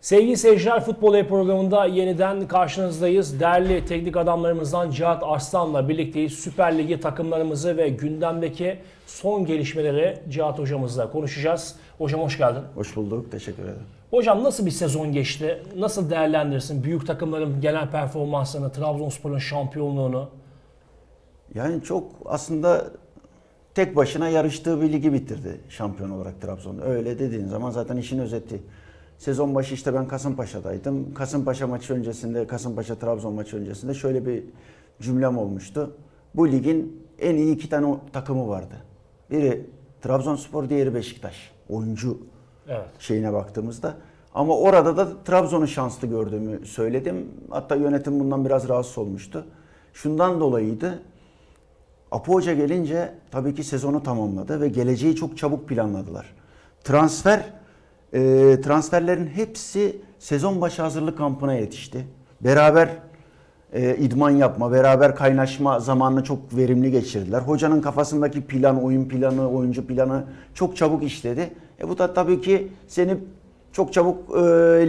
Sevgili seyirciler Futbol Ev programında yeniden karşınızdayız. Değerli teknik adamlarımızdan Cihat Arslan'la birlikteyiz. Süper Ligi takımlarımızı ve gündemdeki son gelişmeleri Cihat hocamızla konuşacağız. Hocam hoş geldin. Hoş bulduk. Teşekkür ederim. Hocam nasıl bir sezon geçti? Nasıl değerlendirirsin büyük takımların genel performanslarını, Trabzonspor'un şampiyonluğunu? Yani çok aslında tek başına yarıştığı bir ligi bitirdi şampiyon olarak Trabzon. Öyle dediğin zaman zaten işin özeti. Sezon başı işte ben Kasımpaşa'daydım. Kasımpaşa maçı öncesinde, Kasımpaşa Trabzon maçı öncesinde şöyle bir cümlem olmuştu. Bu ligin en iyi iki tane takımı vardı. Biri Trabzonspor, diğeri Beşiktaş. Oyuncu Evet. şeyine baktığımızda. Ama orada da Trabzon'u şanslı gördüğümü söyledim. Hatta yönetim bundan biraz rahatsız olmuştu. Şundan dolayıydı. Apo Hoca gelince tabii ki sezonu tamamladı ve geleceği çok çabuk planladılar. Transfer, e, transferlerin hepsi sezon başı hazırlık kampına yetişti. Beraber e, idman yapma, beraber kaynaşma zamanını çok verimli geçirdiler. Hocanın kafasındaki plan, oyun planı, oyuncu planı çok çabuk işledi. E bu da tabii ki seni çok çabuk e,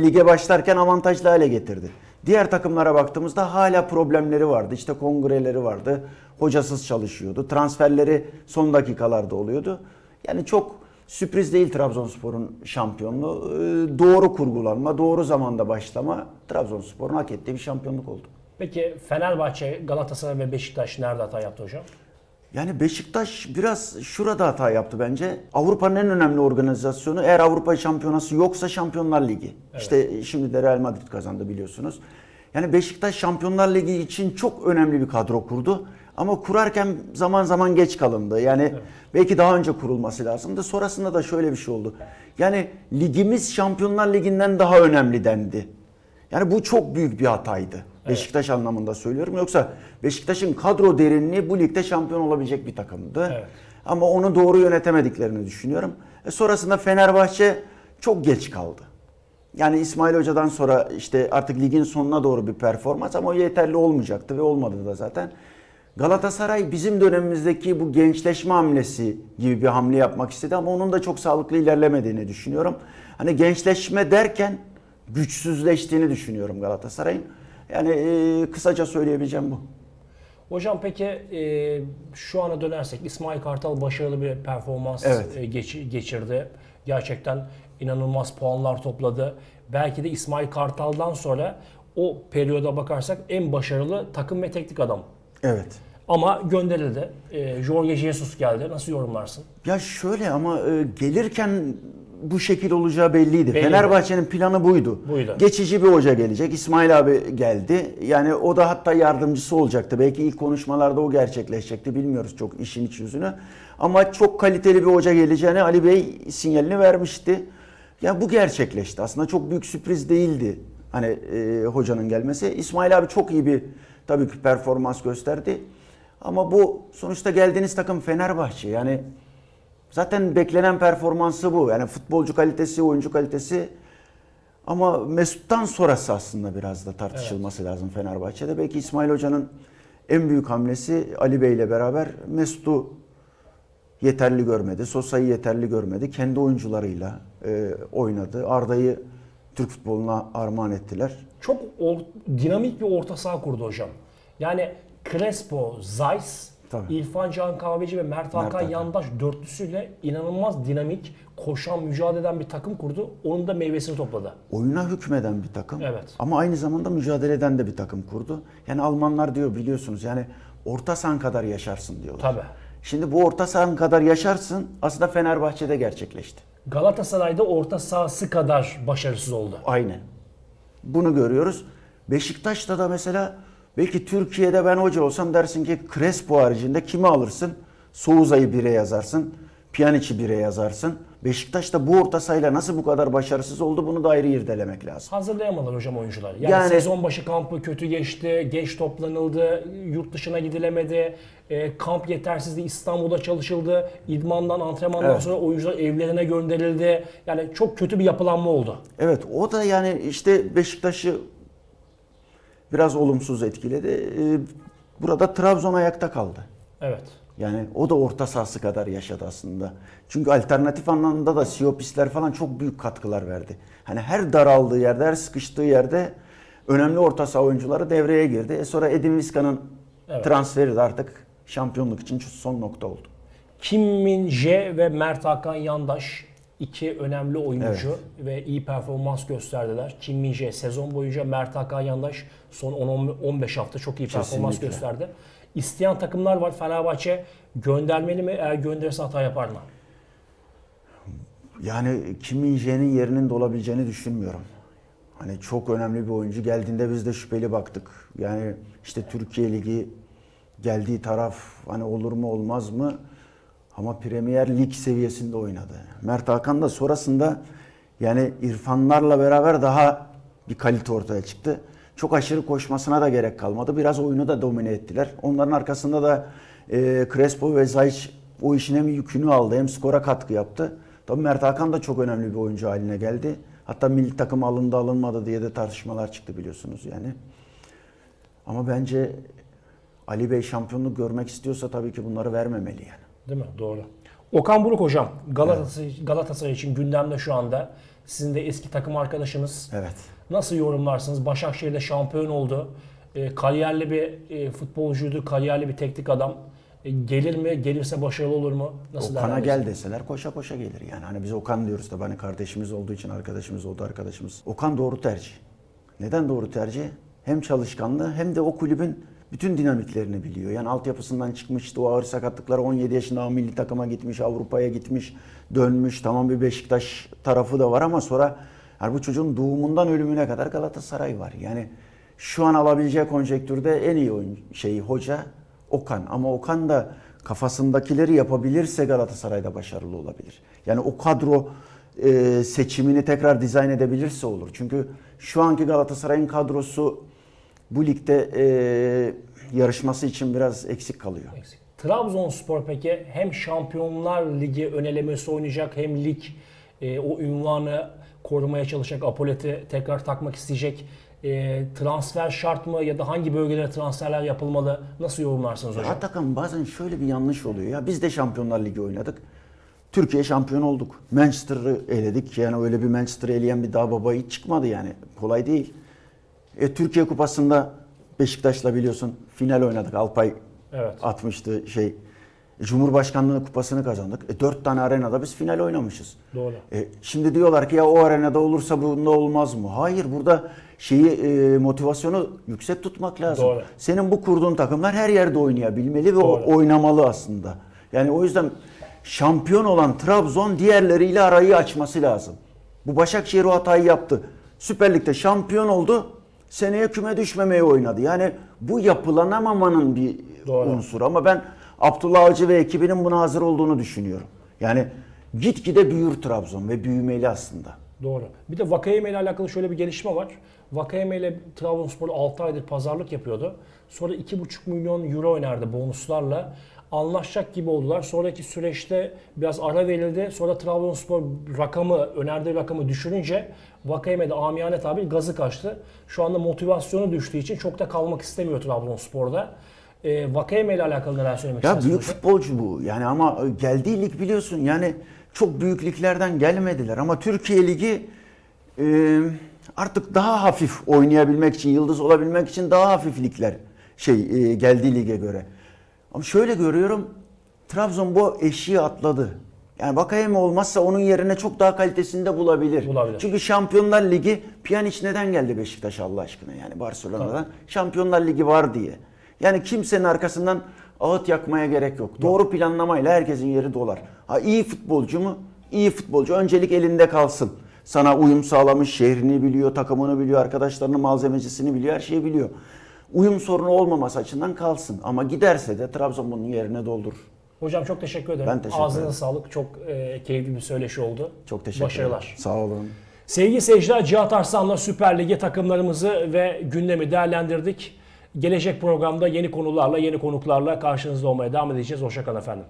lige başlarken avantajlı hale getirdi. Diğer takımlara baktığımızda hala problemleri vardı. İşte kongreleri vardı. Hocasız çalışıyordu. Transferleri son dakikalarda oluyordu. Yani çok sürpriz değil Trabzonspor'un şampiyonluğu. E, doğru kurgulanma, doğru zamanda başlama Trabzonspor'un hak ettiği bir şampiyonluk oldu. Peki Fenerbahçe, Galatasaray ve Beşiktaş nerede hata yaptı hocam? Yani Beşiktaş biraz şurada hata yaptı bence. Avrupa'nın en önemli organizasyonu eğer Avrupa Şampiyonası yoksa Şampiyonlar Ligi. İşte şimdi de Real Madrid kazandı biliyorsunuz. Yani Beşiktaş Şampiyonlar Ligi için çok önemli bir kadro kurdu. Ama kurarken zaman zaman geç kalındı. Yani belki daha önce kurulması lazımdı. Sonrasında da şöyle bir şey oldu. Yani ligimiz Şampiyonlar Ligi'nden daha önemli dendi. Yani bu çok büyük bir hataydı. Beşiktaş anlamında söylüyorum. Yoksa Beşiktaş'ın kadro derinliği bu ligde şampiyon olabilecek bir takımdı. Evet. Ama onu doğru yönetemediklerini düşünüyorum. E sonrasında Fenerbahçe çok geç kaldı. Yani İsmail Hoca'dan sonra işte artık ligin sonuna doğru bir performans ama o yeterli olmayacaktı ve olmadı da zaten. Galatasaray bizim dönemimizdeki bu gençleşme hamlesi gibi bir hamle yapmak istedi ama onun da çok sağlıklı ilerlemediğini düşünüyorum. Hani gençleşme derken güçsüzleştiğini düşünüyorum Galatasaray'ın. Yani e, kısaca söyleyebileceğim bu. Hocam peki e, şu ana dönersek İsmail Kartal başarılı bir performans Evet. e, geç- geçirdi. Gerçekten inanılmaz puanlar topladı. Belki de İsmail Kartal'dan sonra o periyoda bakarsak en başarılı takım ve teknik adam. Evet. Ama gönderildi. E, Jorge Jesus geldi. Nasıl yorumlarsın? Ya şöyle ama e, gelirken bu şekil olacağı belliydi. Belliydi. Fenerbahçe'nin planı buydu. Buydu. Geçici bir hoca gelecek. İsmail abi geldi. Yani o da hatta yardımcısı olacaktı. Belki ilk konuşmalarda o gerçekleşecekti. Bilmiyoruz çok işin iç yüzünü. Ama çok kaliteli bir hoca geleceğini Ali Bey sinyalini vermişti. Ya bu gerçekleşti. Aslında çok büyük sürpriz değildi. Hani e, hocanın gelmesi. İsmail abi çok iyi bir tabii ki performans gösterdi. Ama bu sonuçta geldiğiniz takım Fenerbahçe. Yani Zaten beklenen performansı bu. Yani futbolcu kalitesi, oyuncu kalitesi. Ama Mesut'tan sonrası aslında biraz da tartışılması lazım Fenerbahçe'de. Belki İsmail Hoca'nın en büyük hamlesi Ali Bey ile beraber Mesut'u yeterli görmedi. Sosa'yı yeterli görmedi. Kendi oyuncularıyla e, oynadı. Arda'yı Türk futboluna armağan ettiler. Çok or- dinamik bir orta saha kurdu hocam. Yani Crespo, Zeiss, Tabii. İrfan Can Kahveci ve Mert Hakan Hakan. Yandaş dörtlüsüyle inanılmaz dinamik, koşan, mücadele eden bir takım kurdu. Onun da meyvesini topladı. oyuna hükmeden bir takım. Evet. Ama aynı zamanda mücadele eden de bir takım kurdu. Yani Almanlar diyor biliyorsunuz yani orta sahan kadar yaşarsın diyorlar. Tabii. Şimdi bu orta sahan kadar yaşarsın aslında Fenerbahçe'de gerçekleşti. Galatasaray'da orta sahası kadar başarısız oldu. Aynen. Bunu görüyoruz. Beşiktaş'ta da mesela belki Türkiye'de ben hoca olsam dersin ki Crespo haricinde kimi alırsın? Souza'yı bire yazarsın. Pjanic'i bire yazarsın. Beşiktaş'ta bu orta sahayla nasıl bu kadar başarısız oldu bunu da ayrı irdelemek lazım. Hazırlayamadılar hocam oyuncular. Yani, Yani- sezon başı kampı kötü geçti, geç toplanıldı, yurt dışına gidilemedi, e, kamp yetersizdi, İstanbul'da çalışıldı, idmandan, antrenmandan Evet. sonra oyuncular evlerine gönderildi. Yani çok kötü bir yapılanma oldu. Evet o da yani işte Beşiktaş'ı biraz olumsuz etkiledi. Ee, Burada Trabzon ayakta kaldı. Evet. Yani o da orta sahası kadar yaşadı aslında. Çünkü alternatif anlamda da Siyopisler falan çok büyük katkılar verdi. Hani her daraldığı yerde, her sıkıştığı yerde önemli orta saha oyuncuları devreye girdi. E sonra Edin Vizca'nın Evet. transferi de artık şampiyonluk için son nokta oldu. Kim Min Jae ve Mert Hakan Yandaş iki önemli oyuncu ve iyi performans gösterdiler. Kim Min Jae sezon boyunca Mert Hakan Yandaş son 10-15 hafta çok iyi performans Kesinlikle. gösterdi. İsteyen takımlar var. Fenerbahçe göndermeli mi? Eğer gönderirse hata yapar mı? Yani Kim Min-jae'nin yerinin de olabileceğini düşünmüyorum. Hani çok önemli bir oyuncu. Geldiğinde biz de şüpheli baktık. Yani işte Türkiye Ligi geldiği taraf hani olur mu olmaz mı? Ama Premier Lig seviyesinde oynadı. Mert Hakan da sonrasında yani İrfanlarla beraber daha bir kalite ortaya çıktı. Çok aşırı koşmasına da gerek kalmadı. Biraz oyunu da domine ettiler. Onların arkasında da e, Crespo ve Zayç o işin hem yükünü aldı hem skora katkı yaptı. Tabii Mert Hakan da çok önemli bir oyuncu haline geldi. Hatta milli takım alındı alınmadı diye de tartışmalar çıktı biliyorsunuz yani. Ama bence Ali Bey şampiyonluk görmek istiyorsa tabii ki bunları vermemeli yani. Değil mi? Doğru. Okan Buruk hocam Galatasaray, Galatasaray için gündemde şu anda. Sizin de eski takım arkadaşınız. Evet. Nasıl yorumlarsınız? Başakşehir'de şampiyon oldu. E, kariyerli bir e, futbolcuydu, kariyerli bir teknik adam. E, gelir mi? Gelirse başarılı olur mu? Nasıl Okan'a gel değerlendirirsiniz? deseler koşa koşa gelir yani. Hani biz Okan diyoruz tabii hani kardeşimiz olduğu için arkadaşımız oldu arkadaşımız. Okan doğru tercih. Neden doğru tercih? Hem çalışkanlığı hem de o kulübün bütün dinamiklerini biliyor. Yani altyapısından çıkmıştı o ağır sakatlıklar 17 yaşında milli takıma gitmiş, Avrupa'ya gitmiş, dönmüş. Tamam bir Beşiktaş tarafı da var ama sonra yani bu çocuğun doğumundan ölümüne kadar Galatasaray var. Yani şu an alabileceği konjektürde en iyi şeyi hoca Okan. Ama Okan da kafasındakileri yapabilirse Galatasaray'da başarılı olabilir. Yani o kadro e, seçimini tekrar dizayn edebilirse olur. Çünkü şu anki Galatasaray'ın kadrosu bu ligde e, yarışması için biraz eksik kalıyor. Eksik. Trabzonspor peki hem Şampiyonlar Ligi önelemesi oynayacak hem lig e, o ünvanı korumaya çalışacak. Apolet'i tekrar takmak isteyecek. E, transfer şart mı ya da hangi bölgelere transferler yapılmalı? Nasıl yorumlarsınız hocam? Atakan bazen şöyle bir yanlış oluyor. Ya biz de Şampiyonlar Ligi oynadık. Türkiye şampiyon olduk. Manchester'ı eledik. Yani öyle bir Manchester'ı eleyen bir daha baba hiç çıkmadı yani. Kolay değil. E, Türkiye Kupası'nda Beşiktaş'la biliyorsun final oynadık. Alpay Evet. atmıştı şey. Cumhurbaşkanlığı kupasını kazandık. E, dört tane arenada biz final oynamışız. Doğru. E, şimdi diyorlar ki ya o arenada olursa bunda olmaz mı? Hayır burada şeyi e, motivasyonu yüksek tutmak lazım. Doğru. Senin bu kurduğun takımlar her yerde oynayabilmeli ve Doğru. oynamalı aslında. Yani o yüzden şampiyon olan Trabzon diğerleriyle arayı açması lazım. Bu Başakşehir o hatayı yaptı. Süper Lig'de şampiyon oldu. Seneye küme düşmemeye oynadı. Yani bu yapılanamamanın bir Doğru. unsuru ama ben Abdullah Avcı ve ekibinin buna hazır olduğunu düşünüyorum. Yani gitgide büyür Trabzon ve büyümeli aslında. Doğru. Bir de Vakayeme ile alakalı şöyle bir gelişme var. Vakayeme ile Trabzonspor 6 aydır pazarlık yapıyordu. Sonra 2,5 milyon euro oynardı bonuslarla. Anlaşacak gibi oldular. Sonraki süreçte biraz ara verildi. Sonra Trabzonspor rakamı, önerdiği rakamı düşürünce Vakayeme de amiyane tabir gazı kaçtı. Şu anda motivasyonu düştüğü için çok da kalmak istemiyor Trabzonspor'da. E, Vakayeme ile alakalı neler söylemek Ya istersiniz büyük hocam? futbolcu bu. Yani ama geldiği lig biliyorsun yani çok büyük liglerden gelmediler ama Türkiye Ligi e, artık daha hafif oynayabilmek için, yıldız olabilmek için daha hafif ligler şey e, geldiği lige göre. Ama şöyle görüyorum Trabzon bu eşiği atladı. Yani Vakayeme olmazsa onun yerine çok daha kalitesini de bulabilir. Bulabilir. Çünkü Şampiyonlar Ligi Pjanic neden geldi Beşiktaş Allah aşkına yani Barcelona'dan? Şampiyonlar Ligi var diye. Yani kimsenin arkasından ağıt yakmaya gerek yok. Doğru planlamayla herkesin yeri dolar. Ha iyi futbolcu mu? İyi futbolcu. Öncelik elinde kalsın. Sana uyum sağlamış, şehrini biliyor, takımını biliyor, arkadaşlarını, malzemecisini biliyor, her şeyi biliyor. Uyum sorunu olmaması açısından kalsın. Ama giderse de Trabzon bunun yerine doldurur. Hocam çok teşekkür ederim. Ben teşekkür Ağzınıza ederim. sağlık. Çok e, keyifli bir söyleşi oldu. Çok teşekkür Başarılar. ederim. Sağ olun. Sevgili seyirciler Cihat Arslan'la Süper Lig'e takımlarımızı ve gündemi değerlendirdik. Gelecek programda yeni konularla, yeni konuklarla karşınızda olmaya devam edeceğiz. Hoşçakalın efendim.